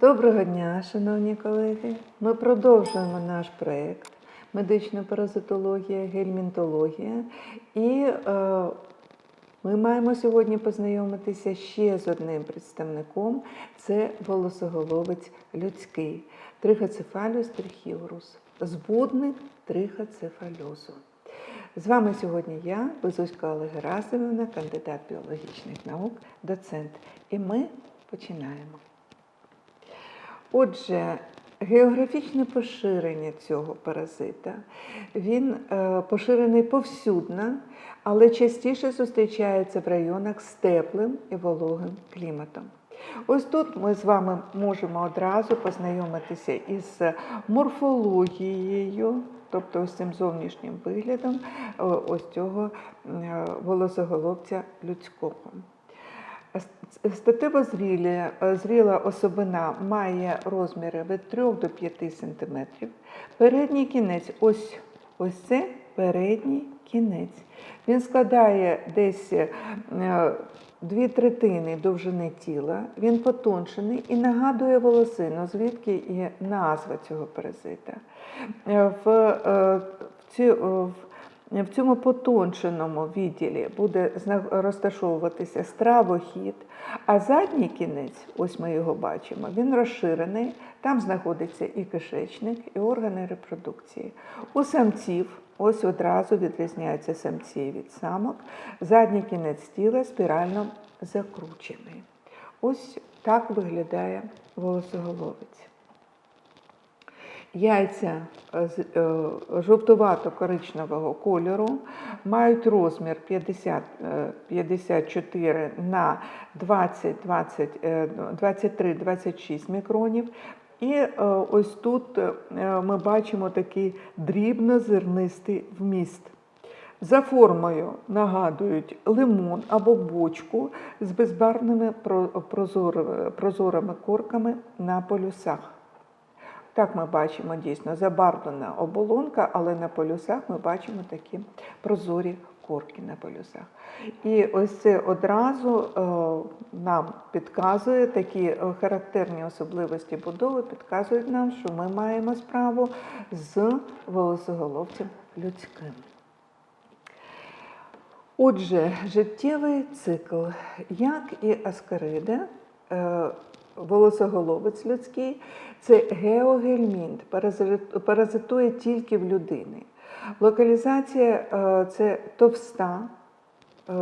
Доброго дня, шановні колеги. Ми продовжуємо наш проєкт медична паразитологія, гельмінтологія. І е, ми маємо сьогодні познайомитися ще з одним представником це волосоголовець людський трихоцефаліус трихіорус, збудник трихоцефальозу. З вами сьогодні я, Безуська Олега Герасимівна, кандидат біологічних наук, доцент. І ми починаємо. Отже, географічне поширення цього паразита, він е, поширений повсюдно, але частіше зустрічається в районах з теплим і вологим кліматом. Ось тут ми з вами можемо одразу познайомитися із морфологією, тобто ось цим зовнішнім виглядом е, ось цього е, волосоголовця людського. Статево зріла особина має розміри від 3 до 5 см. Передній кінець, ось, ось це передній кінець. Він складає десь е, дві третини довжини тіла, він потончений і нагадує волосину, звідки і назва цього паразита. Е, В, е, в, в цьому потонченому відділі буде розташовуватися стравохід, а задній кінець, ось ми його бачимо, він розширений, там знаходиться і кишечник, і органи репродукції. У самців, ось одразу відрізняються самці від самок, задній кінець тіла спірально закручений. Ось так виглядає волосоголовець. Яйця е, жовтувато-коричневого кольору мають розмір 50, 54 на 23-26 мікронів. І е, ось тут е, ми бачимо такий дрібнозернистий вміст. За формою нагадують лимон або бочку з безбарвними прозорими корками на полюсах. Так ми бачимо дійсно забарвлена оболонка, але на полюсах ми бачимо такі прозорі корки на полюсах. І ось це одразу е, нам підказує такі е, характерні особливості будови, підказують нам, що ми маємо справу з волосоголовцем людським. Отже, життєвий цикл, як і аскариди, е, волосоголовець людський це геогельмінт, паразитує тільки в людини. Локалізація е, це товста, е,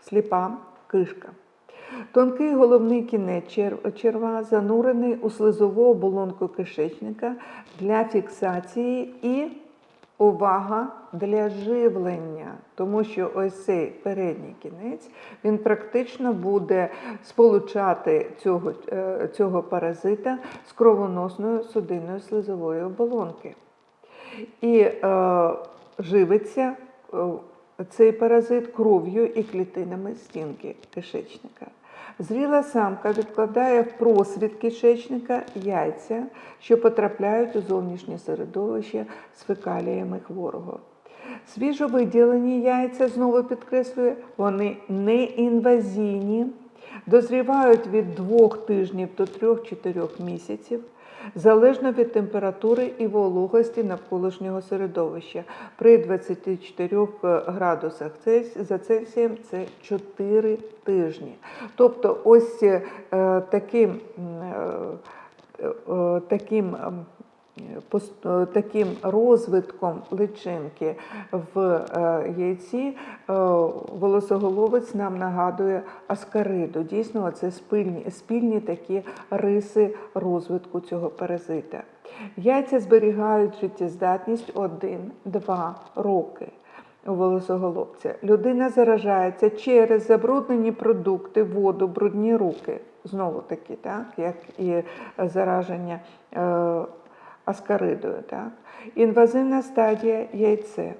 сліпа кишка. Тонкий головний кінець черва занурений у слизову оболонку кишечника для фіксації і увага для живлення, тому що ось цей передній кінець він практично буде сполучати цього е, цього паразита з кровоносною судинною слизової оболонки. І е, живиться е, цей паразит кров'ю і клітинами стінки кишечника. Зріла самка відкладає в просвіт кишечника яйця, що потрапляють у зовнішнє середовище з фекаліями хворого. Свіжо виділені яйця, знову підкреслює, вони не інвазійні, дозрівають від 2 тижнів до 3-4 місяців залежно від температури і вологості навколишнього середовища. При 24 градусах за Цельсієм це 4 тижні. Тобто ось е, таким, е, е, таким Таким розвитком личинки в яйці волосоголовець нам нагадує аскариду. Дійсно, це спільні, спільні такі риси розвитку цього паразита. Яйця зберігають життєздатність 1-2 роки. У волосоголовця. Людина заражається через забруднені продукти, воду, брудні руки. Знову таки, так, як і зараження аскаридою. Так? Інвазивна стадія яйце.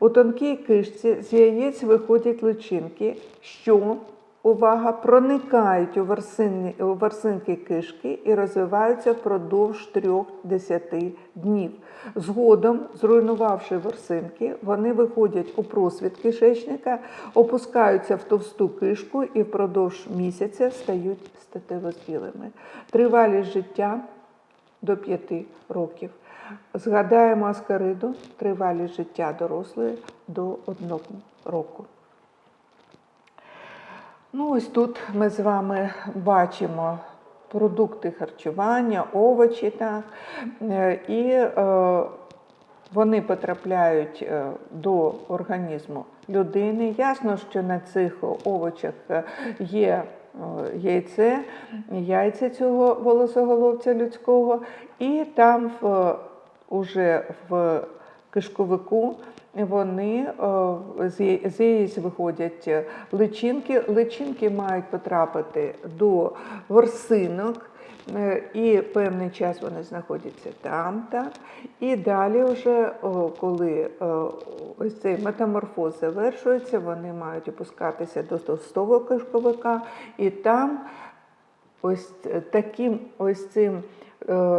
У тонкій кишці з яєць виходять личинки, що увага, проникають у, ворсини, у ворсинки кишки і розвиваються впродовж 3-10 днів. Згодом, зруйнувавши ворсинки, вони виходять у просвіт кишечника, опускаються в товсту кишку і впродовж місяця стають статевозрілими. Тривалість життя до 5 років. Згадаємо аскариду, тривалість життя дорослої до 1 року. Ну, ось тут ми з вами бачимо продукти харчування, овочі, так, і е, вони потрапляють е, до організму людини. Ясно, що на цих овочах е, є яйце, яйця цього волосоголовця людського, і там в, уже в кишковику вони е, з яєць виходять е, личинки. Личинки мають потрапити до ворсинок. е, І певний час вони знаходяться там, так. І далі, вже, коли ось цей метаморфоз завершується, вони мають опускатися до товстого кишковика, і там ось таким ось цим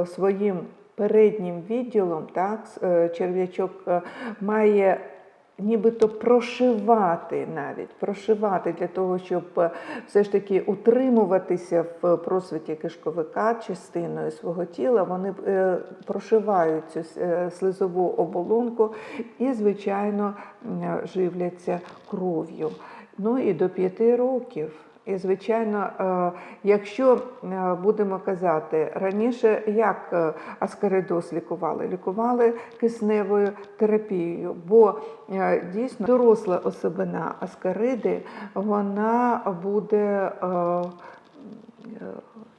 своїм переднім відділом, так, е, черв'ячок е, має нібито прошивати навіть, прошивати для того, щоб е, все ж таки утримуватися в просвіті кишковика частиною свого тіла, вони прошивають цю слизову оболонку і, звичайно, живляться кров'ю. Ну і до п'яти років. І, звичайно, е, якщо е, будемо казати раніше, як е, аскаридоз лікували? Лікували кисневою терапією, бо дійсно доросла особина аскариди, вона буде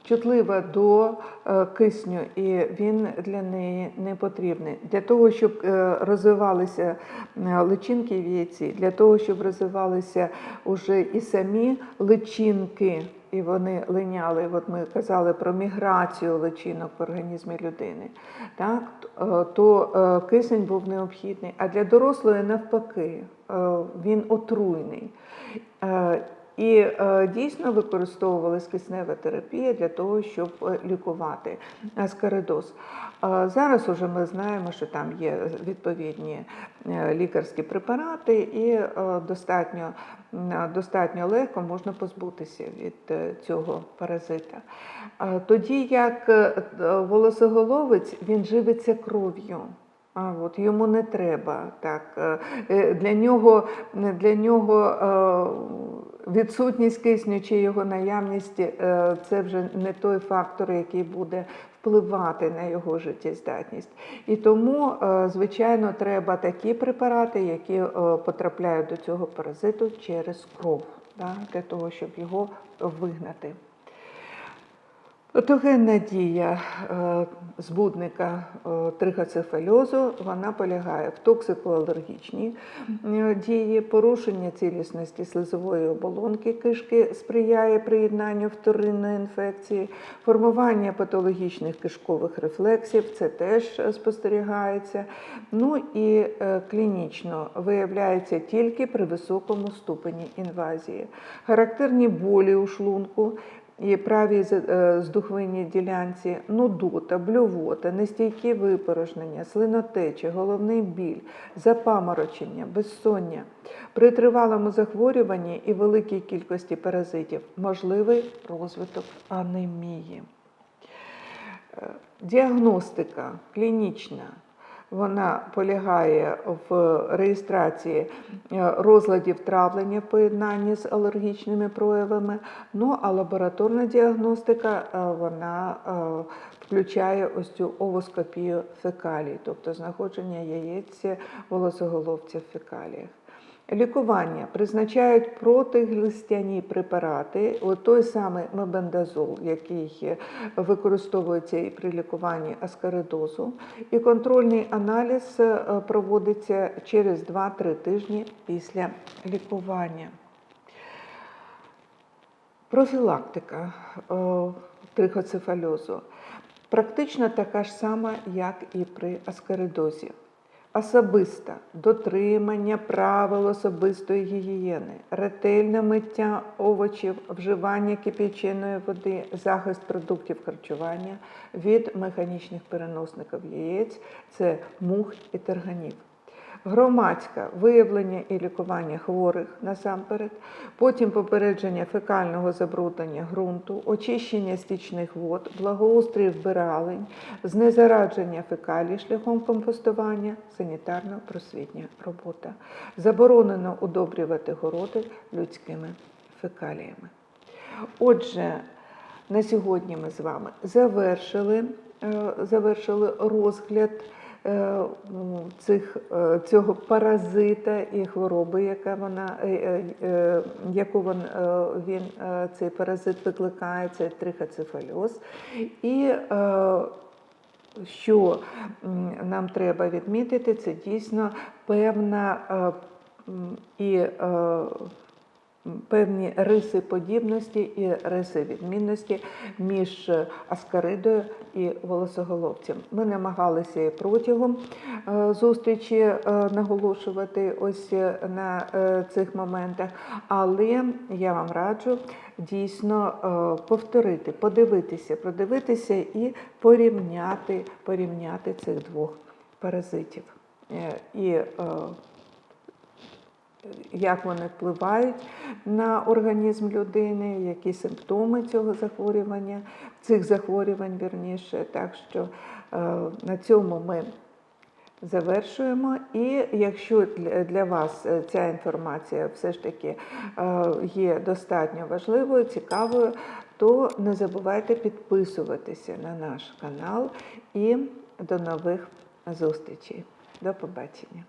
чутлива до е, кисню, і він для неї не потрібний. Для того, щоб е, розвивалися е, личинки в яйці, для того, щоб розвивалися уже і самі личинки, і вони линяли. От ми казали про міграцію личинок в організмі людини. Так? То кисень був необхідний, а для дорослої навпаки, він отруйний. І е, дійсно використовувалась киснева терапія для того, щоб е, лікувати аскаридоз. Е, Зараз уже ми знаємо, що там є відповідні лікарські препарати, і достатньо, достатньо легко можна позбутися від цього паразита. Тоді як волосоголовець він живиться кров'ю. А от йому не треба так. е, е, Для нього, для нього е, відсутність кисню чи його наявність е, це вже не той фактор, який буде впливати на його життєздатність. І тому, е, звичайно, треба такі препарати, які е, потрапляють до цього паразиту через кров, для того, щоб його вигнати. Патогенна дія е, збудника е, трихоцефальозу вона полягає в токсикоалергічній е, дії, порушення цілісності слизової оболонки кишки сприяє приєднанню вторинної інфекції, формування патологічних кишкових рефлексів, це теж спостерігається. Ну і клінічно виявляється тільки при високому ступені інвазії. Характерні болі у шлунку і правій е, здухвинній ділянці, нудота, блювота, нестійкі випорожнення, слинотечі, головний біль, запаморочення, безсоння. При тривалому захворюванні і великій кількості паразитів можливий розвиток анемії. Е, Діагностика клінічна. Вона полягає в реєстрації е, розладів травлення в поєднанні з алергічними проявами. Ну а лабораторна діагностика е, вона е, включає ось цю овоскопію фекалій, тобто знаходження яєць волосоголовця в фекаліях. Лікування призначають протиглистяні препарати, от той самий мебендазол, який е, використовується і при лікуванні аскаридозу, і контрольний аналіз е, проводиться через 2-3 тижні після лікування. Профілактика е, трихоцефальозу практично така ж сама, як і при аскаридозі. Особисте дотримання правил особистої гігієни, ретельне миття овочів, вживання кип'яченої води, захист продуктів харчування від механічних переносників яєць це мух і тарганів. Громадське виявлення і лікування хворих насамперед, потім попередження фекального забруднення ґрунту, очищення стічних вод, благоустрій вбиралень, знезарадження фекалій шляхом компостування, санітарно-просвітня робота. Заборонено удобрювати городи людськими фекаліями. Отже, на сьогодні ми з вами завершили, е, завершили розгляд цих, е, цього паразита і хвороби, яка вона, е, е, е, яку він, е, він, е, цей паразит викликає, це трихоцефальоз. І е, що нам треба відмітити, це дійсно певна е, і е, певні риси подібності і риси відмінності між аскаридою і волосоголовцем. Ми намагалися і протягом е, зустрічі е, наголошувати ось е, на е, цих моментах, але я вам раджу дійсно е, повторити, подивитися, продивитися і порівняти, порівняти цих двох паразитів. Е, І е, як вони впливають на організм людини, які симптоми цього захворювання, цих захворювань вірніше. Так що е, на цьому ми завершуємо. І якщо для, вас е, ця інформація все ж таки е, є достатньо важливою, цікавою, то не забувайте підписуватися на наш канал і до нових зустрічей. До побачення.